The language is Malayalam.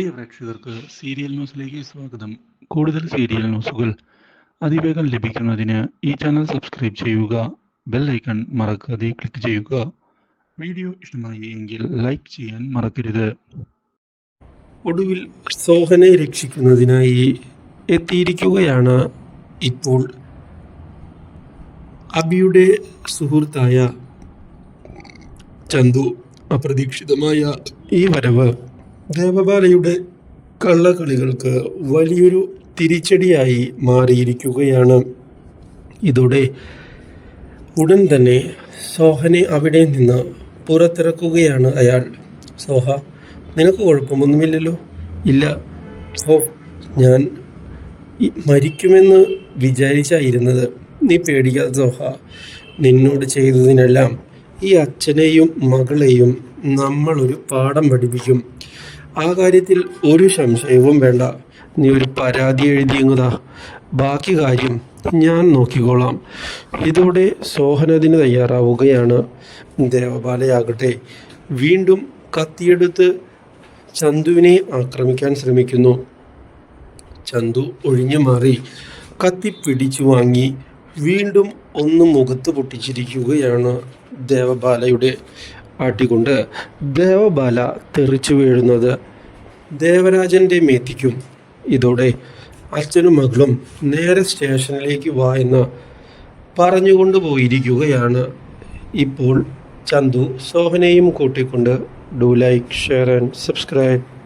പ്രിയ പ്രേക്ഷകർക്ക് സീരിയൽ ന്യൂസിലേക്ക് സ്വാഗതം. കൂടുതൽ സീരിയൽ ന്യൂസുകൾ അതിവേഗം ലഭിക്കുന്നതിന് ഈ ചാനൽ സബ്സ്ക്രൈബ് ചെയ്യുക ബെൽ ഐക്കൺ മറക്കാതെ ക്ലിക്ക് ചെയ്യുക. വീഡിയോ ഇഷ്ടമായി എങ്കിൽ ലൈക്ക് ചെയ്യാൻ മറക്കരുത്. ഒടുവിൽ സോഹനെ രക്ഷിക്കുന്നതിനായി എത്തിയിരിക്കുകയാണ് ഇപ്പോൾ അബിയുടെ സുഹൃത്തായ ചന്തു. അപ്രതീക്ഷിതമായ ഈ വരവ് ദേവബാലയുടെ കള്ളക്കളികൾക്ക് വലിയൊരു തിരിച്ചടിയായി മാറിയിരിക്കുകയാണ്. ഇതോടെ ഉടൻ തന്നെ സോഹനെ അവിടെ നിന്ന് പുറത്തിറക്കുകയാണ് അയാൾ. സോഹ നിനക്ക് കുഴപ്പമൊന്നുമില്ലല്ലോ? ഇല്ല. ഓ ഞാൻ മരിക്കുമെന്ന് വിചാരിച്ചായിരുന്നത്. നീ പേടിക്കാതെ സോഹ. നിന്നോട് ചെയ്തതിനെല്ലാം ഈ അച്ഛനെയും മകളെയും നമ്മളൊരു പാഠം പഠിപ്പിക്കും. ആ കാര്യത്തിൽ ഒരു സംശയവും വേണ്ട. നീ ഒരു പരാതി എഴുതിയങ്ങുതാ? ബാക്കി കാര്യം ഞാൻ നോക്കിക്കോളാം. ഇതോടെ സോഹനതിന് തയ്യാറാവുകയാണ്. ദേവപാലയാകട്ടെ. വീണ്ടും കത്തിയെടുത്ത് ചന്തുവിനെ ആക്രമിക്കാൻ ശ്രമിക്കുന്നു. ചന്തു ഒഴിഞ്ഞു മാറി. കത്തി പിടിച്ചു വാങ്ങി. വീണ്ടും ഒന്ന് മുഖത്ത് പൊട്ടിച്ചിരിക്കുകയാണ് ദേവബാലയുടെ ആട്ടിക്കൊണ്ട് ദേവബാല തെറിച്ചു വീഴുന്നത്. ദേവരാജന്റെ മേത്തിക്കും. ഇതോടെ അച്ഛനും മകളും നേരെ സ്റ്റേഷനിലേക്ക് വാ എന്ന് പറഞ്ഞുകൊണ്ട് പോയിരിക്കുകയാണ്. ഇപ്പോൾ ചന്തു സോഹനയും കൂട്ടിക്കൊണ്ട് do like share and subscribe.